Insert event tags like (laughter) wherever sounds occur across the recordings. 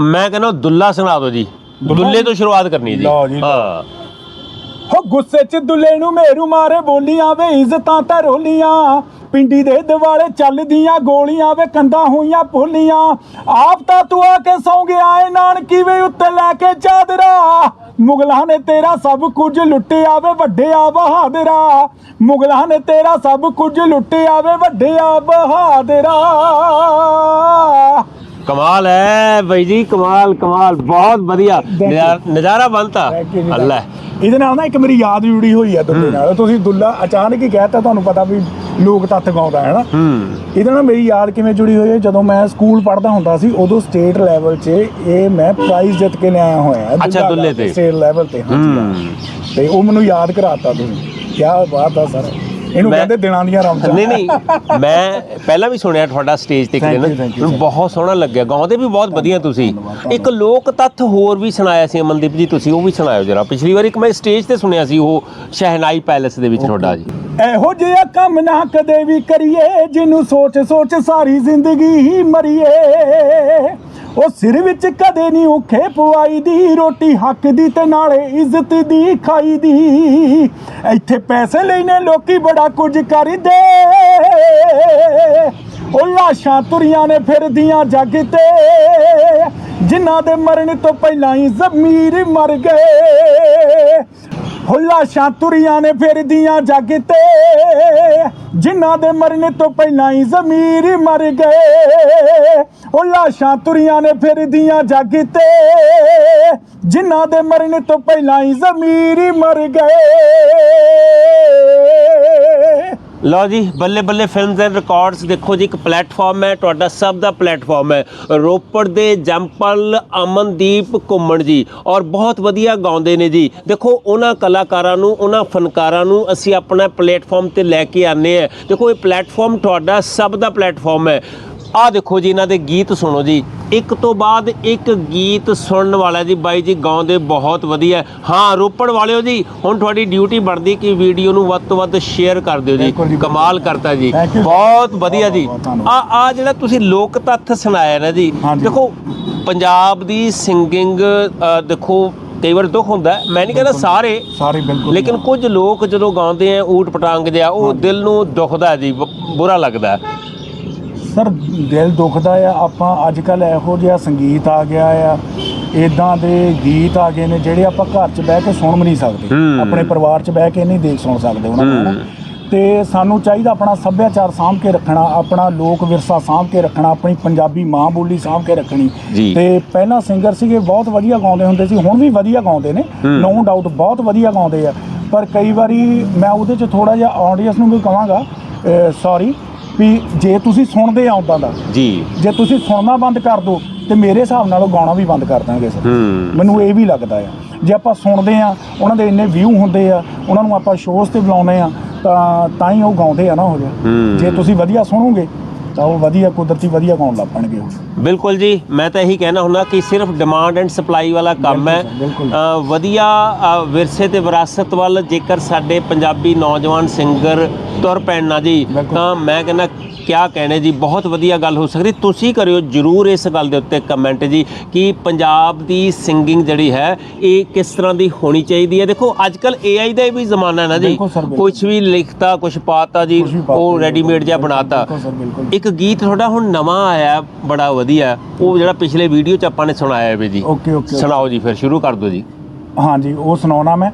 ਮੈਂ ਕਹਿੰਦਾ ਦੁੱਲਾ ਸੁਣਾ ਦਿਓ ਜੀ। ਦੁੱਲੇ ਤੋਂ ਸ਼ੁਰੂਆਤ ਕਰਨੀ ਜੀ। ਲਓ ਜੀ, ਲਓ। ਹਾਂ। ਹੋ ਗੁੱਸੇ 'ਚ ਦੁੱਲੇ ਨੂੰ ਮੇਰੂ ਮਾਰੇ ਬੋਲੀਆਂ ਵੇ ਇੱਜ਼ਤਾਂ ਤਾਂ ਰੋਲੀਆਂ। ਪਿੰਡੀ ਦੇ ਦਿਵਾਲੇ ਚੱਲਦੀਆਂ ਗੋਲੀਆਂ ਵੇ ਕੰਦਾ ਹੋਈਆਂ ਭੋਲੀਆਂ ਆਪ ਤਾਂ ਤੂੰ ਆ ਕੇ ਸੌਂ ਗਿਆ ਏ ਨਾਨਕੀ ਵੇ ਉੱਤੇ ਲੈ ਕੇ ਚਾਦਰਾ। ਮੁਗਲਾਂ ਨੇ ਤੇਰਾ ਸਭ ਕੁਝ ਲੁੱਟਿਆ ਵੇ ਵੱਡਿਆ ਬਹਾਦਰਾ। ਮੁਗਲਾਂ ਨੇ ਤੇਰਾ ਸਭ ਕੁਝ ਲੁੱਟਿਆ ਵੇ ਵੱਡਿਆ ਬਹਾਦਰਾ। ਕਮਾਲ ਹੈ ਬਾਈ ਜੀ ਕਮਾਲ ਕਮਾਲ ਬਹੁਤ ਵਧੀਆ. ਨਜ਼ਾਰਾ- ਜੀ, ਅੱਲਾ। ਇਹਦੇ ਨਾਲ ਨਾ ਇੱਕ ਮੇਰੀ ਯਾਦ ਜੁੜੀ ਹੋਈ ਆ ਦੁੱਲੇ ਨਾਲ। ਤੁਸੀਂ ਦੁੱਲਾ ਅਚਾਨਕ ਹੀ ਕਹਿਤਾ ਤੁਹਾਨੂੰ ਪਤਾ ਵੀ ਲੋਕ ਤੱਤ ਗਾਉਂਦਾ ਹੈ ਨਾ। ਹੂੰ। ਇਹਦੇ ਨਾਲ ਮੇਰੀ ਯਾਦ ਕਿਵੇਂ ਜੁੜੀ ਹੋਈ ਹੈ? ਜਦੋਂ ਮੈਂ ਸਕੂਲ ਪੜ੍ਹਦਾ ਹੁੰਦਾ ਸੀ ਉਦੋਂ ਸਟੇਟ ਲੈਵਲ 'ਚ ਇਹ ਮੈਂ ਪ੍ਰਾਈਜ਼ ਜਿੱਤ ਕੇ ਲਿਆਇਆ ਹੋਇਆ ਅੱਛਾ, ਦੁੱਲੇ ਤੇ। ਸਟੇਟ ਲੈਵਲ ਤੇ ਹਾਂਜੀ। ਹੂੰ। ਤੇ ਉਹ ਮੈਨੂੰ ਯਾਦ ਕਰਾਤਾ ਤੁਸੀਂ। ਕੀ ਬਾਤ ਆ ਸਰ। ਇਹਨੂੰ ਕਹਿੰਦੇ ਦਿਨਾਂ ਦੀਆਂ ਰਮਜ਼ਾਂ ਨਹੀਂ ਨਹੀਂ ਮੈਂ ਪਹਿਲਾਂ ਵੀ ਸੁਣਿਆ ਤੁਹਾਡਾ ਸਟੇਜ ਤੇ you, ਮੈਨੂੰ. ਬਹੁਤ ਸੋਹਣਾ ਲੱਗਿਆ ਗਾਉਂਦੇ ਵੀ ਬਹੁਤ ਵਧੀਆ ਤੁਸੀਂ। ਇੱਕ ਲੋਕ ਤੱਥ ਹੋਰ ਵੀ ਸੁਣਾਇਆ ਸੀ ਅਮਨਦੀਪ ਜੀ ਤੁਸੀਂ ਉਹ ਵੀ ਸੁਣਾਇਓ ਜਰਾ। ਪਿਛਲੀ ਵਾਰ ਇੱਕ ਮੈਂ ਸਟੇਜ ਤੇ ਸੁਣਿਆ ਸੀ ਉਹ ਸ਼ਹਿਨਾਈ ਪੈਲੇਸ ਦੇ ਵਿੱਚ ਤੁਹਾਡਾ ਜੀ। ਇਹੋ ਜਿਹਾ ਕੰਮ ਨਾ ਕਦੇ ਵੀ ਕਰੀਏ ਜਿਹਨੂੰ ਸੋਚ ਸੋਚ ਸਾਰੀ ਜ਼ਿੰਦਗੀ ਹੀ ਮਰੀਏ। ਉਹ ਸਿਰ ਵਿੱਚ ਕਦੇ ਨਹੀਂ ਔਖੇ ਪਵਾਈ ਦੀ, ਰੋਟੀ ਹੱਕ ਦੀ ਤੇ ਨਾਲੇ ਇੱਜ਼ਤ ਦੀ ਖਾਈ ਦੀ। ਇੱਥੇ ਪੈਸੇ ਲੈਣੇ ਲੋਕੀ ਬੜਾ ਕੁਝ ਕਰਦੇ। ਉਹ ਲਾਸ਼ਾਂ ਤੁਰੀਆਂ ਨੇ ਫਿਰਦੀਆਂ ਜੱਗ ਤੇ। ਜਿਨ੍ਹਾਂ ਦੇ ਮਰਨ ਤੋਂ ਪਹਿਲਾਂ ਹੀ ਜ਼ਮੀਰ ਮਰ ਗਏ। ਹੋ ਲਾਸ਼ਾਂ ਤੁਰੀਆਂ ਨੇ ਫਿਰਦੀਆਂ ਜੱਗ ਤੇ। ਜਿਨ੍ਹਾਂ ਦੇ ਮਰਨ ਤੋਂ ਪਹਿਲਾਂ ਹੀ ਜ਼ਮੀਰ ਮਰ ਗਏ। ਉਹ ਲਾਸ਼ਾਂ ਤੁਰੀਆਂ ਨੇ ਫਿਰਦੀਆਂ ਜੱਗ ਤੇ। ਜਿਨ੍ਹਾਂ ਦੇ ਮਰਨ ਤੋਂ ਪਹਿਲਾਂ ਹੀ ਜ਼ਮੀਰ ਮਰ ਗਏ। ਲਓ ਜੀ, ਬੱਲੇ ਬੱਲੇ ਫਿਲਮਸ ਐਂਡ ਰਿਕਾਰਡਸ ਦੇਖੋ ਜੀ, ਇੱਕ ਪਲੇਟਫਾਰਮ ਹੈ, ਤੁਹਾਡਾ ਸਭ ਦਾ ਪਲੇਟਫਾਰਮ ਹੈ। ਰੋਪੜ ਦੇ ਜੰਪਲ, ਅਮਨਦੀਪ ਘੁੰਮਣ ਜੀ, ਔਰ ਬਹੁਤ ਵਧੀਆ ਗਾਉਂਦੇ ਨੇ ਜੀ। ਦੇਖੋ, ਉਹਨਾਂ ਕਲਾਕਾਰਾਂ ਨੂੰ, ਉਹਨਾਂ ਫਨਕਾਰਾਂ ਨੂੰ ਅਸੀਂ ਆਪਣਾ ਪਲੇਟਫਾਰਮ ਤੇ ਲੈ ਕੇ ਆਨੇ ਆ ਦੇਖੋ, ਇਹ ਪਲੇਟਫਾਰਮ ਤੁਹਾਡਾ ਸਭ ਦਾ ਪਲੇਟਫਾਰਮ ਹੈ। ਆਹ ਦੇਖੋ ਜੀ ਇਹਨਾਂ ਦੇ ਗੀਤ ਸੁਣੋ ਜੀ ਇੱਕ ਤੋਂ ਬਾਅਦ ਇੱਕ ਗੀਤ ਸੁਣਨ ਵਾਲਾ ਜੀ ਬਾਈ ਜੀ ਗਾਉਂਦੇ ਬਹੁਤ ਵਧੀਆ ਹਾਂ ਰੋਪੜ ਵਾਲਿਓ ਜੀ ਹੁਣ ਤੁਹਾਡੀ ਡਿਊਟੀ ਬਣਦੀ ਕਿ ਵੀਡੀਓ ਨੂੰ ਵੱਧ ਤੋਂ ਵੱਧ ਸ਼ੇਅਰ ਕਰ ਦਿਓ ਜੀ। ਕਮਾਲ ਕਰਤਾ ਜੀ. ਬਹੁਤ ਵਧੀਆ ਜੀ। ਆ ਆ ਜਿਹੜਾ ਤੁਸੀਂ ਲੋਕ ਤੱਥ ਸੁਣਾਇਆ ਨਾ ਜੀ। ਦੇਖੋ ਪੰਜਾਬ ਦੀ ਸਿੰਗਿੰਗ ਦੇਖੋ ਕਈ ਵਾਰ ਦੁੱਖ ਹੁੰਦਾ। ਮੈਂ ਨਹੀਂ ਕਹਿੰਦਾ ਸਾਰੇ ਸਾਰੇ ਬਿਲਕੁਲ ਲੇਕਿਨ ਕੁਝ ਲੋਕ ਜਦੋਂ ਗਾਉਂਦੇ ਆ ਊਟ ਪਟਾਂਗ ਜਿਹਾ ਉਹ ਦਿਲ ਨੂੰ ਦੁਖਦਾ ਜੀ ਬੁਰਾ ਲੱਗਦਾ। ਸਰ ਦਿਲ ਦੁਖਦਾ ਆ ਆਪਾਂ ਅੱਜ ਕੱਲ ਇਹੋ ਜਿਹਾ ਸੰਗੀਤ ਆ ਗਿਆ ਆ ਇਦਾਂ ਦੇ ਗੀਤ ਆ ਗਏ ਨੇ ਜਿਹੜੇ ਆਪਾਂ ਘਰ 'ਚ ਬਹਿ ਕੇ ਸੁਣ ਵੀ ਨਹੀਂ ਸਕਦੇ। ਆਪਣੇ ਪਰਿਵਾਰ 'ਚ ਬਹਿ ਕੇ ਨਹੀਂ ਦੇਖ ਸੁਣ ਸਕਦੇ ਉਹਨਾਂ ਨੂੰ। ਤੇ ਸਾਨੂੰ ਚਾਹੀਦਾ ਆਪਣਾ ਸੱਭਿਆਚਾਰ ਸਾਂਭ ਕੇ ਰੱਖਣਾ ਆਪਣਾ ਲੋਕ ਵਿਰਸਾ ਸਾਂਭ ਕੇ ਰੱਖਣਾ ਆਪਣੀ ਪੰਜਾਬੀ ਮਾਂ ਬੋਲੀ ਸਾਂਭ ਕੇ ਰੱਖਣੀ। ਤੇ ਪਹਿਲਾਂ ਸਿੰਗਰ ਸੀਗੇ ਬਹੁਤ ਵਧੀਆ ਗਾਉਂਦੇ ਹੁੰਦੇ ਸੀ ਹੁਣ ਵੀ ਵਧੀਆ ਗਾਉਂਦੇ ਨੇ। ਨੋ ਡਾਊਟ ਬਹੁਤ ਵਧੀਆ ਗਾਉਂਦੇ ਆ ਪਰ ਕਈ ਵਾਰੀ ਮੈਂ ਉਹਦੇ 'ਚ ਥੋੜਾ ਜਿਹਾ ਆਡੀਅנס ਨੂੰ ਵੀ ਕਹਾਂਗਾ ਸੌਰੀ ਵੀ ਜੇ ਤੁਸੀਂ ਸੁਣਦੇ ਆ ਉਦਾਂ ਦਾ ਜੀ। ਜੇ ਤੁਸੀਂ ਸੁਣਨਾ ਬੰਦ ਕਰ ਦਿਓ ਤੇ ਮੇਰੇ ਹਿਸਾਬ ਨਾਲ ਉਹ ਗਾਉਣਾ ਵੀ ਬੰਦ ਕਰ ਦਾਂਗੇ ਸਰ। ਮੈਨੂੰ ਇਹ ਵੀ ਲੱਗਦਾ ਆ। ਜੇ ਆਪਾਂ ਸੁਣਦੇ ਆ ਉਹਨਾਂ ਦੇ ਇੰਨੇ ਵਿਊ ਹੁੰਦੇ ਆ ਉਹਨਾਂ ਨੂੰ ਆਪਾਂ ਸ਼ੋਜ਼ ਤੇ ਬੁਲਾਉਂਦੇ ਆ ਤਾਂ ਤਾਂ ਹੀ ਉਹ ਗਾਉਂਦੇ ਆ ਨਾ ਹੋ ਹੂੰ। ਜਾ ਜੇ ਤੁਸੀਂ ਵਧੀਆ ਸੁਣੋਗੇ ਤਾਂ ਉਹ ਵਧੀਆ ਕੁਦਰਤੀ ਵਧੀਆ ਗਾਉਣ ਲੱਗ ਪਣਗੇ ਉਹ ਬਿਲਕੁਲ ਜੀ ਮੈਂ ਤਾਂ ਇਹੀ ਕਹਿਣਾ ਹੁੰਦਾ ਕਿ ਸਿਰਫ ਡਿਮਾਂਡ ਐਂਡ ਸਪਲਾਈ ਵਾਲਾ ਕੰਮ ਹੈ ਬਿਲਕੁਲ, ਬਿਲਕੁਲ। ਅ, ਵਧੀਆ ਅ, ਵਿਰਸੇ ਤੇ ਵਿਰਾਸਤ ਵੱਲ ਜੇਕਰ ਸਾਡੇ ਪੰਜਾਬੀ ਨੌਜਵਾਨ ਸਿੰਗਰ ਤੁਰ ਪੈਣ ਨਾ ਜੀ ਬਿਲਕੁਲ। ਤਾਂ ਮੈਂ ਕਹਿੰਦਾ ਕਿਆ ਕਹਿਣੇ ਜੀ? ਬਹੁਤ ਵਧੀਆ ਗੱਲ ਹੋ ਸਕਦੀ। ਤੁਸੀਂ ਕਰਿਓ ਜਰੂਰ ਇਸ ਗੱਲ ਦੇ ਉੱਤੇ ਕਮੈਂਟ ਜੀ ਕਿ ਪੰਜਾਬ ਦੀ ਸਿੰਗਿੰਗ ਜਿਹੜੀ ਹੈ ਇਹ ਕਿਸ ਤਰ੍ਹਾਂ ਦੀ ਹੋਣੀ ਚਾਹੀਦੀ ਹੈ? ਦੇਖੋ ਅੱਜ ਕੱਲ AI ਦਾ ਵੀ ਜ਼ਮਾਨਾ ਹੈ ਨਾ ਜੀ। ਕੁਝ ਵੀ ਲਿਖਤਾ ਕੁਝ ਪਾਤਾ ਜੀ ਵੀ ਉਹ ਰੈਡੀਮੇਡ ਜਿਹਾ ਬਣਾਤਾ। ਇੱਕ ਗੀਤ ਤੁਹਾਡਾ ਹੁਣ ਨਵਾਂ ਆਇਆ ਬੜਾ ਵਧੀਆ। ਉਹ ਜਿਹੜਾ ਪਿਛਲੇ ਵੀਡੀਓ ਚ ਆਪਾਂ ਨੇ ਸੁਣਾਇਆ ਹੈ ਜੀ। ਓਕੇ ਓਕੇ ਸੁਣਾਓ ਜੀ ਫਿਰ ਸ਼ੁਰੂ ਕਰ ਦਿਓ ਜੀ। ਹਾਂਜੀ ਉਹ ਸੁਣਾਉਣਾ ਮੈਂ।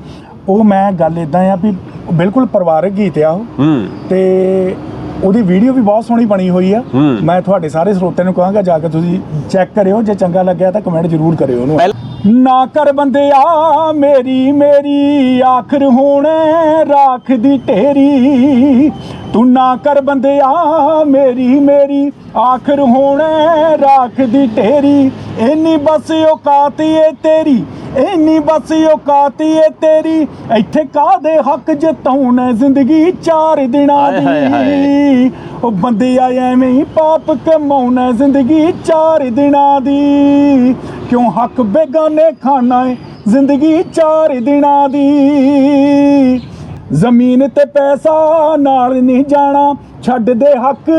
ਉਹ ਮੈਂ ਗੱਲ ਇਦਾਂ ਆ ਵੀ ਬਿਲਕੁਲ ਪਰਿਵਾਰਕ ਗੀਤ ਆ ਉਹ। ਹੂੰ। ਤੇ ਉਹਦੀ ਵੀਡੀਓ ਵੀ ਬਹੁਤ ਸੋਹਣੀ ਬਣੀ ਹੋਈ ਆ। ਮੈਂ ਤੁਹਾਡੇ ਸਾਰੇ ਸਰੋਤਿਆਂ ਨੂੰ ਕਹਾਂਗਾ ਜਾ ਕੇ ਤੁਸੀਂ ਚੈੱਕ ਕਰਿਓ ਜੇ ਚੰਗਾ ਲੱਗਿਆ ਤਾਂ ਕਮੈਂਟ ਜ਼ਰੂਰ ਕਰਿਓ ਉਹਨੂੰ। ਨਾ ਕਰ ਬੰਦਿਆ ਮੇਰੀ ਮੇਰੀ ਆਖਰ ਹੋਣ ਰਾਖ ਦੀ ਢੇਰੀ। ਤੂੰ ਨਾ ਕਰ ਬੰਦਿਆ ਮੇਰੀ ਮੇਰੀ ਆਖਰ ਹੋਣ ਰਾਖ ਦੀ ਢੇਰੀ। ਇੰਨੀ ਬਸ ਔਕਾਤ ਏ ਤੇਰੀ ਇੰਨੀ ਬਸ ਔਕਾਤ ਏ ਤੇਰੀ ਇੱਥੇ ਕਾਦੇ ਹੱਕ ਜਤਾਉਣਾ ਜ਼ਿੰਦਗੀ ਚਾਰ ਦਿਨਾਂ। ਦੀ? ਉਹ ਬੰਦੇ ਆ ਐਵੇਂ ਹੀ ਪਾਪ ਕਮਾਉਣਾ ਜ਼ਿੰਦਗੀ ਚਾਰ ਦਿਨਾਂ ਦੀ। ਕਿਉਂ ਹੱਕ ਬੇਗਾਨੇ ਖਾਣਾ ਏ ਜ਼ਿੰਦਗੀ ਚਾਰ ਦਿਨਾਂ ਦੀ? ਜ਼ਮੀਨ ਤੇ ਪੈਸਾ ਨਾਲ ਨਹੀਂ ਜਾਣਾ, ਛੱਡ ਦੇ ਹੱਕ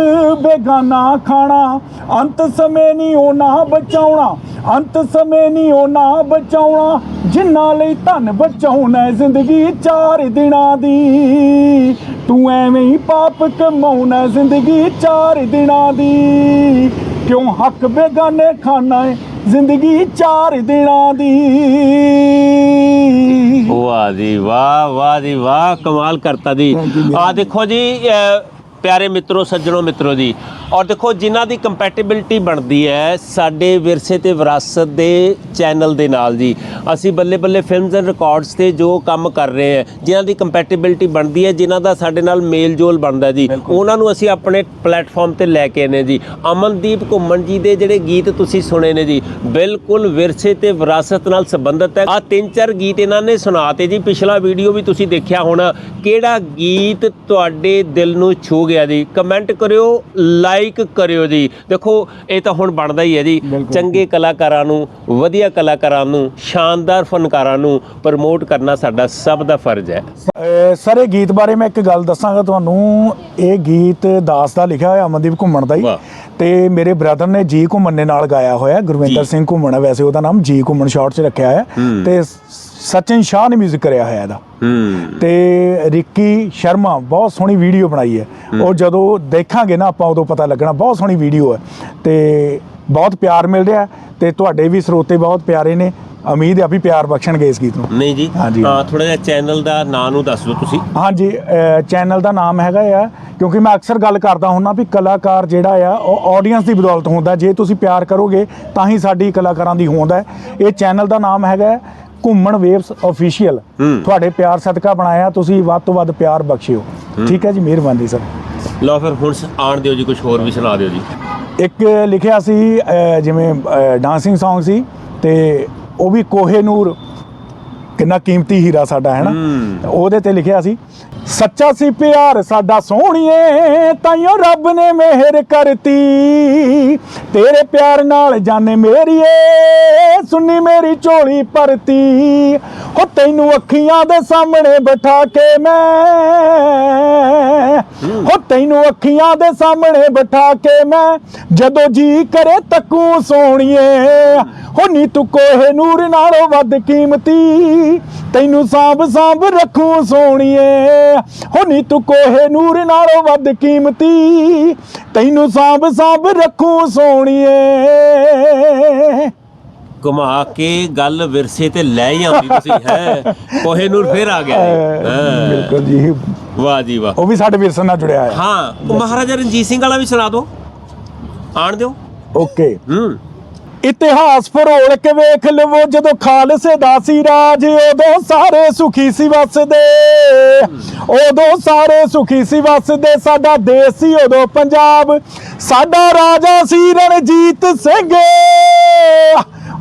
ਬੇਗਾਨਾ ਖਾਣਾ। ਅੰਤ ਸਮੇਂ ਨਹੀਂ ਉਹ ਬਚਾਉਣਾ, ਅੰਤ ਸਮੇਂ ਨਹੀਂ ਉਹ ਨਾ ਬਚਾਉਣਾ। ਜਿਨ੍ਹਾਂ ਲਈ ਧਨ ਬਚਾਉਣਾ ਹੈ, ਜ਼ਿੰਦਗੀ ਚਾਰ ਦਿਨਾਂ ਦੀ। ਤੂੰ ਐਵੇਂ ਹੀ ਪਾਪ ਕਮਾਉਣਾ ਜ਼ਿੰਦਗੀ ਚਾਰ ਦਿਨਾਂ ਦੀ। ਕਿਉਂ ਹੱਕ ਬੇਗਾਨੇ ਖਾਣਾ ਏ ਜ਼ਿੰਦਗੀ ਚਾਰ ਦਿਨਾਂ ਦੀ। ਵਾਹ ਜੀ ਵਾਹ ਵਾਹ ਜੀ ਵਾਹ ਕਮਾਲ ਕਰਤਾ ਜੀ। you, ਆ ਦੇਖੋ ਜੀ ਪਿਆਰੇ ਮਿੱਤਰੋ ਸੱਜਣੋ ਮਿੱਤਰੋ ਜੀ ਔਰ ਦੇਖੋ ਜਿਨ੍ਹਾਂ ਦੀ ਕੰਪੈਟੀਬਿਲਟੀ ਬਣਦੀ ਹੈ ਸਾਡੇ ਵਿਰਸੇ ਤੇ ਵਿਰਾਸਤ ਦੇ ਚੈਨਲ ਦੇ ਨਾਲ ਜੀ। ਅਸੀਂ ਬੱਲੇ ਬੱਲੇ ਫਿਲਮਸ ਐਂਡ ਰਿਕਾਰਡਸ ਤੇ ਜੋ ਕੰਮ ਕਰ ਰਹੇ ਹਾਂ ਜਿਨ੍ਹਾਂ ਦੀ ਕੰਪੈਟੀਬਿਲਟੀ ਬਣਦੀ ਹੈ ਜਿਨ੍ਹਾਂ ਦਾ ਸਾਡੇ ਨਾਲ ਮੇਲ ਜੋਲ ਬਣਦਾ ਜੀ। ਉਹਨਾਂ ਨੂੰ ਅਸੀਂ ਆਪਣੇ ਪਲੇਟਫਾਰਮ ਤੇ ਲੈ ਕੇ ਆਨੇ ਜੀ। ਅਮਨਦੀਪ ਘੁੰਮਣ ਜੀ ਦੇ ਜਿਹੜੇ ਗੀਤ ਤੁਸੀਂ ਸੁਣੇ ਨੇ ਜੀ ਬਿਲਕੁਲ ਵਿਰਸੇ ਤੇ ਵਿਰਾਸਤ ਨਾਲ ਸੰਬੰਧਿਤ ਹੈ। ਆ ਤਿੰਨ ਚਾਰ ਗੀਤ ਇਹਨਾਂ ਨੇ ਸੁਣਾਤੇ ਜੀ। ਪਿਛਲਾ ਵੀਡੀਓ ਵੀ ਤੁਸੀਂ ਦੇਖਿਆ ਹੋਣਾ। ਕਿਹੜਾ ਗੀਤ ਤੁਹਾਡੇ ਦਿਲ ਨੂੰ ਛੂ ਗਿਆ ਜੀ? ਕਮੈਂਟ ਕਰਿਓ ਲਾਈਕ ਕਰਿਓ ਜੀ। ਦੇਖੋ ਇਹ ਤਾਂ ਹੁਣ ਬਣਦਾ ਹੀ ਹੈ ਜੀ। ਚੰਗੇ ਕਲਾਕਾਰਾਂ ਨੂੰ ਵਧੀਆ ਕਲਾਕਾਰਾਂ ਨੂੰ ਸ਼ਾਨਦਾਰ ਫਨਕਾਰਾਂ ਨੂੰ ਪ੍ਰਮੋਟ ਕਰਨਾ ਸਾਡਾ ਸਭ ਦਾ ਫਰਜ਼ ਹੈ। ਸਰ ਇਹ ਗੀਤ ਬਾਰੇ ਮੈਂ ਇੱਕ ਗੱਲ ਦੱਸਾਂਗਾ ਤੁਹਾਨੂੰ। ਇਹ ਗੀਤ ਦਾਸ ਦਾ ਲਿਖਿਆ ਹੋਇਆ ਅਮਨਦੀਪ ਘੁੰਮਣ ਦਾ ਹੀ। ਵਾਹ। ਤੇ ਮੇਰੇ ਬ੍ਰਦਰ ਨੇ ਜੀ ਘੁੰਮਣ ਨੇ ਨਾਲ ਗਾਇਆ ਹੋਇਆ ਗੁਰਵਿੰਦਰ। ਸਿੰਘ ਘੁੰਮਣ ਵੈਸੇ ਉਹਦਾ ਨਾਮ ਜੀ ਘੁੰਮਣ ਸ਼ਾਰਟ 'ਚ ਰੱਖਿਆ ਹੋਇਆ। ਤੇ ਸਚਿਨ ਸ਼ਾਹ ਨੇ 뮤직 ਕਰਿਆ ਹੋਇਆ ਇਹਦਾ। ਤੇ ਰਿੱਕੀ ਸ਼ਰਮਾ ਬਹੁਤ ਸੋਹਣੀ ਵੀਡੀਓ ਬਣਾਈ ਹੈ। ਉਹ ਜਦੋਂ ਦੇਖਾਂਗੇ ਨਾ ਆਪਾਂ ਉਦੋਂ ਪਤਾ ਲੱਗਣਾ ਬਹੁਤ ਸੋਹਣੀ ਵੀਡੀਓ ਹੈ। ਤੇ ਬਹੁਤ ਪਿਆਰ ਮਿਲ ਰਿਹਾ ਤੇ ਤੁਹਾਡੇ ਵੀ ਸਰੋਤੇ ਬਹੁਤ ਪਿਆਰੇ ਨੇ। ਉਮੀਦ ਹੈ ਵੀ ਪਿਆਰ ਬਖਸ਼ਣਗੇ ਇਸ ਗੀਤ ਨੂੰ। ਨਹੀਂ ਜੀ ਹਾਂਜੀ। ਥੋੜਾ ਜਿਹਾ ਚੈਨਲ ਦਾ ਨਾਂ ਨੂੰ ਦੱਸ ਦਿਓ ਤੁਸੀਂ। ਹਾਂਜੀ ਚੈਨਲ ਦਾ ਨਾਮ ਹੈਗਾ ਆ ਕਿਉਂਕਿ ਮੈਂ ਅਕਸਰ ਗੱਲ ਕਰਦਾ ਹੁੰਨਾ ਵੀ ਕਲਾਕਾਰ ਜਿਹੜਾ ਆ ਉਹ ਆਡੀਅנס ਦੀ ਬਦੌਲਤ ਹੁੰਦਾ। ਜੇ ਤੁਸੀਂ ਪਿਆਰ ਕਰੋਗੇ ਤਾਂ ਹੀ ਸਾਡੀ ਕਲਾਕਾਰਾਂ ਦੀ ਹੋਂਦ ਹੈ। ਇਹ ਚੈਨਲ ਦਾ ਨਾਮ ਹੈਗਾ ਹੈ ਘੁੰਮਣ ਵੇਵਸ ਅਫੀਸ਼ੀਅਲ ਹੂੰ। ਤੁਹਾਡੇ ਪਿਆਰ ਸਦਕਾ ਬਣਾਇਆ ਤੁਸੀਂ ਵੱਧ ਤੋਂ ਵੱਧ ਪਿਆਰ ਬਖਸ਼ਿਓ। ਠੀਕ ਹੈ ਜੀ ਮਿਹਰਬਾਨੀ ਸਰ। ਲਓ ਫਿਰ ਹੁਣ ਸ- ਆਣ ਦਿਓ ਜੀ ਕੁਝ ਹੋਰ ਵੀ ਸੁਣਾ ਦਿਓ ਜੀ। ਇੱਕ ਲਿਖਿਆ ਸੀ ਅਹ, ਜਿਵੇਂ ਡਾਂਸਿੰਗ Song ਸੀ ਤੇ ਉਹ ਵੀ ਕੋਹੇ ਨੂਰ ਕਿੰਨਾ ਕੀਮਤੀ ਹੀਰਾ ਸਾਡਾ ਹੈ ਨਾ। ਉਹਦੇ ਤੇ ਲਿਖਿਆ ਸੀ ਸੱਚਾ ਸੀ ਪਿਆਰ ਸਾਡਾ ਸੋਹਣੀਏ ਤਾਈਓ ਰੱਬ ਨੇ ਮਿਹਰ ਕਰਤੀ। ਤੇਰੇ ਪਿਆਰ ਨਾਲ ਜਾਣੇ ਮੇਰੀਏ ਸੁਣੀ ਮੇਰੀ ਝੋਲੀ ਭਰਤੀ। ਹੋ ਤੈਨੂੰ ਅੱਖੀਆਂ ਦੇ ਸਾਹਮਣੇ ਬਿਠਾ ਕੇ ਮੈਂ। ਹੋ। ਤੈਨੂੰ ਅੱਖੀਆਂ ਦੇ ਸਾਹਮਣੇ ਬਿਠਾ ਕੇ ਮੈਂ। ਜਦੋਂ ਜੀ ਕਰੇ ਤੱਕੂ ਸੋਹਣੀਏ ਹੋ ਨੀ ਤੂੰ ਕੋਹੇ ਨੂਰ ਨਾਲੋਂ ਵੱਧ ਕੀਮਤੀ। ਤੈਨੂੰ ਸਾਂਭ ਸਾਂਭ ਰੱਖੂ ਸੋਹਣੀਏ। ਹੋ ਨੀ ਤੂੰ ਕੋਹੇ ਨੂਰ ਨਾਲੋਂ ਵੱਧ ਕੀਮਤੀ। ਤੈਨੂੰ ਸਾਂਭ ਸਾਂਭ ਰੱਖੂ ਸੋਹਣੀਏ। ਘੁਮਾ ਕੇ ਗੱਲ ਵਿਰਸੇ ਤੇ ਲੈ ਹੀ ਆਉਂਦੀ ਤੁਸੀਂ ਹੈ? (laughs) ਕੋਹੇ ਨੂਰ ਫਿਰ ਆ ਗਿਆ। ਹਾਂ। ਬਿਲਕੁਲ ਜੀ। ਵਾਹ ਜੀ ਵਾਹ। ਉਹ ਵੀ ਸਾਡੇ ਵਿਰਸੇ ਨਾਲ ਜੁੜਿਆ ਹੈ ਹਾਂ ਉਹ ਮਹਾਰਾਜਾ ਰਣਜੀਤ ਸਿੰਘ ਵਾਲਾ ਵੀ ਸੁਣਾ ਦਿਓ। ਆਣ ਦਿਓ। ਓਕੇ। ਹੂੰ। ਇਤਿਹਾਸ ਫਰੋਲ ਕੇ ਵੇਖ ਲਵੋ, ਜਦੋਂ ਖਾਲਸੇ ਦਾ ਸੀ ਰਾਜ, ਉਦੋਂ ਸਾਰੇ ਸੁਖੀ ਸੀ ਵਸਦੇ। ਉਦੋਂ ਸਾਰੇ ਸੁਖੀ ਸੀ ਵਸਦੇ, ਸਾਡਾ ਦੇਸ਼ ਸੀ ਉਦੋਂ ਪੰਜਾਬ। ਸਾਡਾ ਰਾਜਾ ਸੀ ਰਣਜੀਤ ਸਿੰਘ।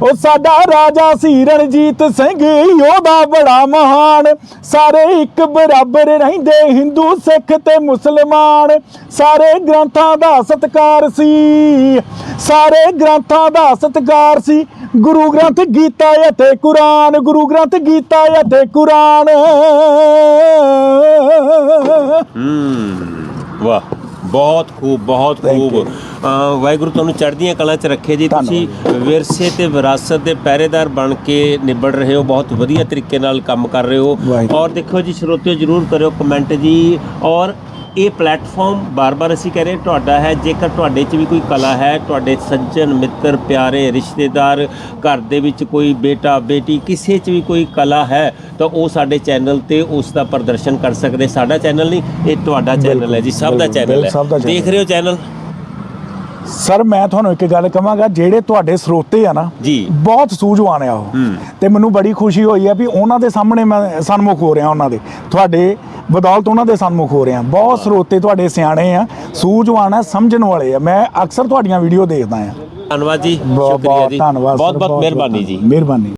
ਉਹ ਸਾਡਾ ਰਾਜਾ ਸੀ ਰਣਜੀਤ ਸਿੰਘ, ਉਹਦਾ ਬੜਾ ਮਹਾਨ। ਸਾਰੇ ਇੱਕ ਬਰਾਬਰ ਰਹਿੰਦੇ ਹਿੰਦੂ, ਸਿੱਖ ਤੇ ਮੁਸਲਮਾਨ। ਸਾਰੇ ਗ੍ਰੰਥਾਂ ਦਾ ਸਤਕਾਰ ਸੀ। ਸਾਰੇ ਗ੍ਰੰਥਾਂ ਦਾ ਸਤਕਾਰ ਸੀ। ਗੁਰੂ ਗ੍ਰੰਥ ਗੀਤਾ ਅਤੇ ਕੁਰਾਨ, ਗੁਰੂ ਗ੍ਰੰਥ ਗੀਤਾ ਅਤੇ ਕੁਰਾਨ। ਹੂੰ, ਵਾਹ। ਬਹੁਤ ਖੂਬ ਬਹੁਤ ਖੂਬ। ਵਾਹਿਗੁਰੂ ਤੁਹਾਨੂੰ ਚੜ੍ਹਦੀਆਂ ਕਲਾਂ 'ਚ ਰੱਖੇ ਜੀ। ਤੁਸੀਂ ਵਿਰਸੇ ਤੇ ਵਿਰਾਸਤ ਦੇ ਪਹਿਰੇਦਾਰ ਬਣ ਕੇ ਨਿਬੜ ਰਹੇ ਹੋ ਬਹੁਤ ਵਧੀਆ ਤਰੀਕੇ ਨਾਲ ਕੰਮ ਕਰ ਰਹੇ ਹੋ। ਔਰ ਦੇਖੋ ਜੀ ਸਰੋਤਿਓ ਜਰੂਰ ਕਰਿਓ ਕਮੈਂਟ ਜੀ। ਔਰ ਇਹ ਪਲੇਟਫਾਰਮ ਬਾਰ-ਬਾਰ ਅਸੀਂ ਕਹਿ ਰਹੇ ਤੁਹਾਡਾ ਹੈ ਜੇਕਰ ਤੁਹਾਡੇ 'ਚ ਵੀ ਕੋਈ ਕਲਾ ਹੈ ਤੁਹਾਡੇ ਸੱਜਣ ਮਿੱਤਰ ਪਿਆਰੇ ਰਿਸ਼ਤੇਦਾਰ ਘਰ ਦੇ ਵਿੱਚ ਕੋਈ ਬੇਟਾ ਬੇਟੀ ਕਿਸੇ 'ਚ ਵੀ ਕੋਈ ਕਲਾ ਹੈ ਤਾਂ ਉਹ ਸਾਡੇ ਚੈਨਲ ਤੇ ਉਸ ਦਾ ਪ੍ਰਦਰਸ਼ਨ ਕਰ ਸਕਦੇ। ਸਾਡਾ ਚੈਨਲ ਨਹੀਂ ਇਹ ਤੁਹਾਡਾ ਚੈਨਲ ਹੈ ਜੀ ਸਭ ਦਾ ਚੈਨਲ ਬਿਲਕੁਲ, ਸਭ ਦਾ ਹੈ channel ਦੇਖ ਰਹੇ ਹੋ ਚੈਨਲ? ਸਰ ਮੈਂ ਤੁਹਾਨੂੰ ਇੱਕ ਗੱਲ ਕਹਾਂਗਾ ਜਿਹੜੇ ਤੁਹਾਡੇ ਸਰੋਤੇ ਆ ਨਾ ਜੀ। ਬਹੁਤ ਸੂਝਵਾਨ ਆ ਉਹ। ਤੇ ਮੈਨੂੰ ਬੜੀ ਖੁਸ਼ੀ ਹੋਈ ਆ ਵੀ ਉਹਨਾਂ ਦੇ ਸਾਹਮਣੇ ਮੈਂ ਸਨਮੁਖ ਹੋ ਰਿਹਾ ਉਹਨਾਂ ਦੇ। ਤੁਹਾਡੇ ਬਦੌਲਤ ਉਹਨਾਂ ਦੇ ਸਨਮੁਖ ਹੋ ਰਿਹਾ ਬਹੁਤ ਸਰੋਤੇ ਤੁਹਾਡੇ ਸਿਆਣੇ ਆ ਸੂਝਵਾਨ ਆ ਸਮਝਣ ਵਾਲੇ ਆ। ਮੈਂ ਅਕਸਰ ਤੁਹਾਡੀਆਂ ਵੀਡੀਓ ਦੇਖਦਾ ਆ। ਧੰਨਵਾਦ ਜੀ ਸ਼ੁਕਰੀਆ ਜੀ। ਬਹੁਤ ਬਹੁਤ ਮਿਹਰਬਾਨੀ ਜੀ। ਮਿਹਰਬਾਨੀ।